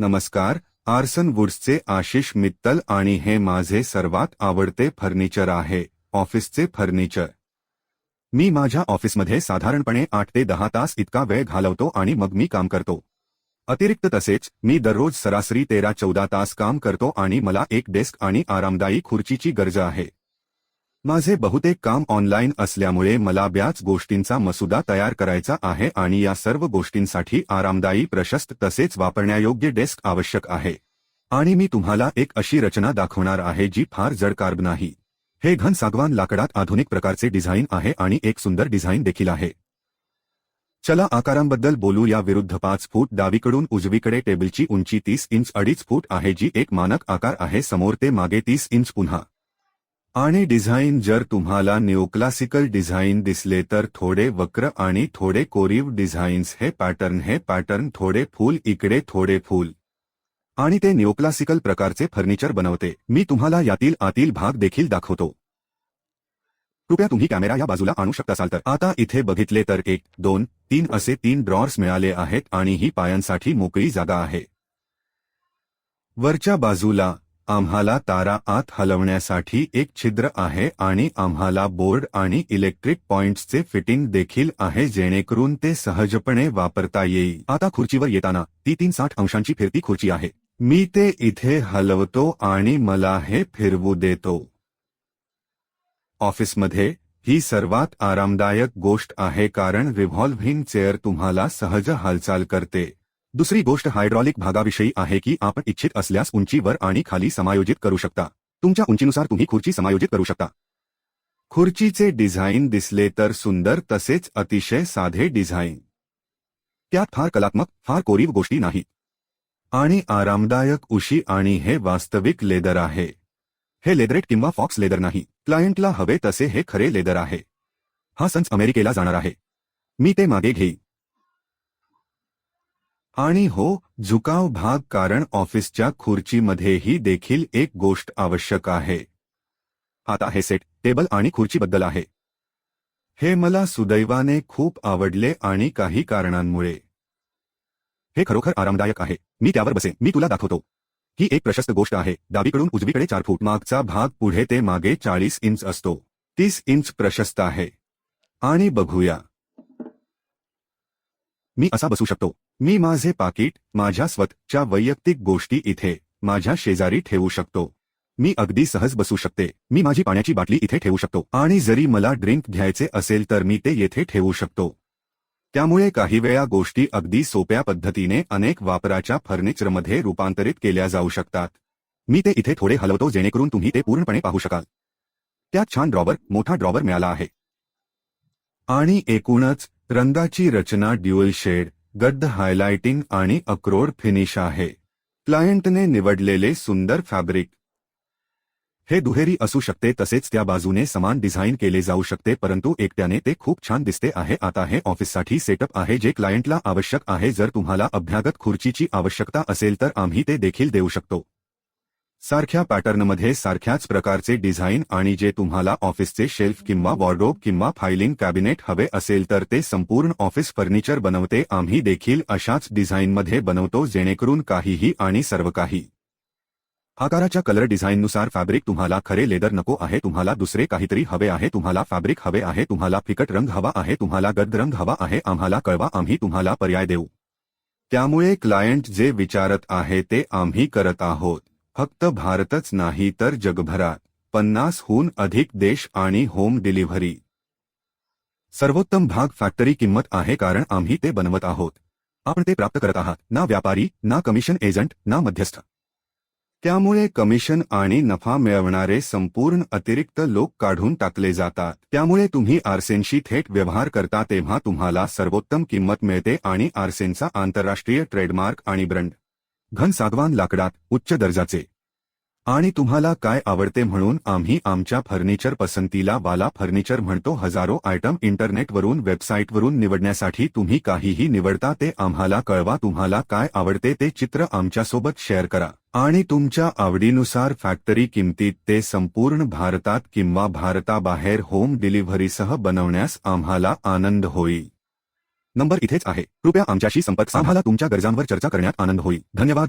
नमस्कार आर्सन वुड्सचे आशिष मित्तल आणि हे माझे सर्वात आवडते फर्निचर आहे ऑफिसचे फर्निचर. मी माझ्या ऑफिसमध्ये साधारणपणे आठ ते दहा तास इतका वेळ घालवतो आणि मग मी काम करतो. अतिरिक्त तसेच मी दररोज सरासरी तेरा चौदा तास काम करतो आणि मला एक डेस्क आणि आरामदायी खुर्चीची गरज आहे. माझे बहुतेक काम ऑनलाईन असल्यामुळे मला ब्याच गोष्टींचा मसुदा तयार करायचा आहे आणि या सर्व गोष्टींसाठी आरामदायी प्रशस्त तसेच वापरण्यायोग्य डेस्क आवश्यक आहे. आणि मी तुम्हाला एक अशी रचना दाखवणार आहे जी फार जड कार्ब नाही. हे घन सागवान लाकडात आधुनिक प्रकारचे डिझाईन आहे आणि एक सुंदर डिझाईन देखील आहे. चला आकारांबद्दल बोलू. या विरुद्ध पाच फूट डावीकडून उजवीकडे टेबलची उंची तीस इंच अडीच फूट आहे जी एक मानक आकार आहे. समोर ते मागे तीस इंच पुन्हा. आणि डिझाईन जर तुम्हाला निओक्लासिकल डिझाईन दिसले तर थोडे वक्र आणि थोडे कोरीव डिझाईन्स हे पॅटर्न हे पॅटर्न थोडे फूल इकडे थोडे फूल. आणि ते निओक्लासिकल प्रकारचे फर्निचर बनवते. मी तुम्हाला यातील आतील भाग देखील दाखवतो. कृपया तुम्ही कॅमेरा या बाजूला आणू शकता असाल तर. आता इथे बघितले तर एक दोन तीन असे तीन ड्रॉर्स मिळाले आहेत आणि ही पायांसाठी मोकळी जागा आहे. वरच्या बाजूला आम्हाला तारा आत हलवण्यासाठी एक छिद्र आहे आणि आम्हाला बोर्ड आणि इलेक्ट्रिक पॉइंट्सचे फिटिंग देखील आहे जेणेकरून ते सहजपणे वापरता येईल. आता खुर्चीवर येताना ती तीन साठ अंशांची फिरती खुर्ची आहे. मी ते इथे हलवतो आणि मला हे फिरवू देतो. ऑफिसमध्ये ही सर्वात आरामदायक गोष्ट आहे कारण रिव्हॉल्व्हिंग चेअर तुम्हाला सहज हालचाल करते. दुसरी गोष्ट हायड्रॉलिक भागाविषयी आहे की आपण इच्छित असल्यास उंचीवर आणि खाली समायोजित करू शकता. तुमच्या उंचीनुसार तुम्ही खुर्ची समायोजित करू शकता. खुर्चीचे डिझाईन दिसले तर सुंदर तसेच अतिशय साधे डिझाईन. त्यात फार कलात्मक फार कोरीव गोष्टी नाही. आणि आरामदायक उशी आणि हे वास्तविक लेदर आहे. हे लेदरेट किंवा फॉक्स लेदर नाही. क्लायंटला हवे तसे हे खरे लेदर आहे. हा सन्स अमेरिकेला जाणार आहे. मी ते मागे घेईन. आणि हो, झुकाव भाग कारण ऑफिसच्या खुर्चीमध्येही देखील एक गोष्ट आवश्यक आहे. आता हे सेट टेबल आणि खुर्चीबद्दल आहे. हे मला सुदैवाने खूप आवडले आणि काही कारणांमुळे. हे खरोखर आरामदायक आहे. मी त्यावर बसेन. मी तुला दाखवतो. ही एक प्रशस्त गोष्ट आहे. डावीकडून उजवीकडे चार फूट. मागचा भाग पुढे ते मागे चाळीस इंच असतो. तीस इंच प्रशस्त आहे. आणि बघूया. मी असा बसू शकतो. मी माझे पाकिट माझ्या स्वतःच्या वैयक्तिक गोष्टी इथे माझ्या शेजारी ठेवू शकतो. मी अगदी सहज बसू शकते. मी माझी पाण्याची बाटली इथे ठेवू शकतो. आणि जरी मला ड्रिंक घ्यायचे असेल तर मी ते येथे ठेवू शकतो. त्यामुळे काही वेळा गोष्टी अगदी सोप्या पद्धतीने अनेक वापराच्या फर्निचरमध्ये रूपांतरित केल्या जाऊ शकतात. मी ते इथे थोडे हलवतो जेणेकरून तुम्ही ते पूर्णपणे पाहू शकाल. त्यात छान ड्रॉवर मोठा ड्रॉवर मिळाला आहे. आणि एकूणच रंगाची रचना ड्युअल शेड गड्ड हायलाइटिंग आणि अक्रोड फिनिश आहे. क्लायंटने निवडलेले सुंदर फॅब्रिक. हे दुहेरी असू शकते तसेच त्या बाजूने समान डिझाईन केले जाऊ शकते परंतु एकट्याने ते खूप छान दिसते आहे. आता हे ऑफिससाठी सेटअप आहे जे क्लायंटला आवश्यक आहे. जर तुम्हाला अभ्यागत खुर्चीची आवश्यकता असेल तर आम्ही ते देखील देऊ शकतो. सारख्या पॅटर्नमध्ये सारख्याच प्रकारचे डिझाईन आणि जे तुम्हाला ऑफिसचे शेल्फ किंवा वॉर्डरोब किंवा फायलिंग कॅबिनेट हवे असेल तर ते संपूर्ण ऑफिस फर्निचर बनवते. आम्ही देखील अशाच डिझाईनमध्ये बनवतो जेणेकरून काहीही आणि सर्व काही आकाराच्या कलर डिझाईननुसार फॅब्रिक तुम्हाला खरे लेदर नको आहे तुम्हाला दुसरे काहीतरी हवे आहे तुम्हाला फॅब्रिक हवे आहे तुम्हाला फिकट रंग हवा आहे तुम्हाला गद्द रंग हवा आहे आम्हाला कळवा आम्ही तुम्हाला पर्याय देऊ. त्यामुळे क्लायंट जे विचारत आहे ते आम्ही करत आहोत. फक्त भारतच नाही तर जगभरात पन्नासहून अधिक देश आणि होम डिलिव्हरी. सर्वोत्तम भाग फॅक्टरी किंमत आहे कारण आम्ही ते बनवत आहोत. आपण ते प्राप्त करत आहात ना व्यापारी ना कमिशन एजंट ना मध्यस्थ. त्यामुळे कमिशन आणि नफा मिळवणारे संपूर्ण अतिरिक्त लोक काढून टाकले जातात. त्यामुळे तुम्ही आर्सेनशी थेट व्यवहार करता तेव्हा तुम्हाला सर्वोत्तम किंमत मिळते आणि आर्सेनचा आंतरराष्ट्रीय ट्रेडमार्क आणि ब्रँड. घन सागवान लाकडात उच्च दर्जाचे. आणि तुम्हाला काय आवडते म्हणून आम्ही आमच्या फर्निचर पसंतीला वाला फर्निचर म्हणतो. हजारो आयटम इंटरनेटवरून वेबसाईटवरून निवडण्यासाठी तुम्ही काहीही निवडता ते आम्हाला कळवा. तुम्हाला काय आवडते ते चित्र आमच्यासोबत शेअर करा. आणि तुमच्या आवडीनुसार फॅक्टरी किमतीत ते संपूर्ण भारतात किंवा भारताबाहेर होम डिलिव्हरीसह बनवण्यास आम्हाला आनंद होईल. नंबर इथेच आहे. कृपया आमच्याशी संपर्क साधाला आम्हाला तुमच्या गरजांवर चर्चा करण्यात आनंद होईल. धन्यवाद.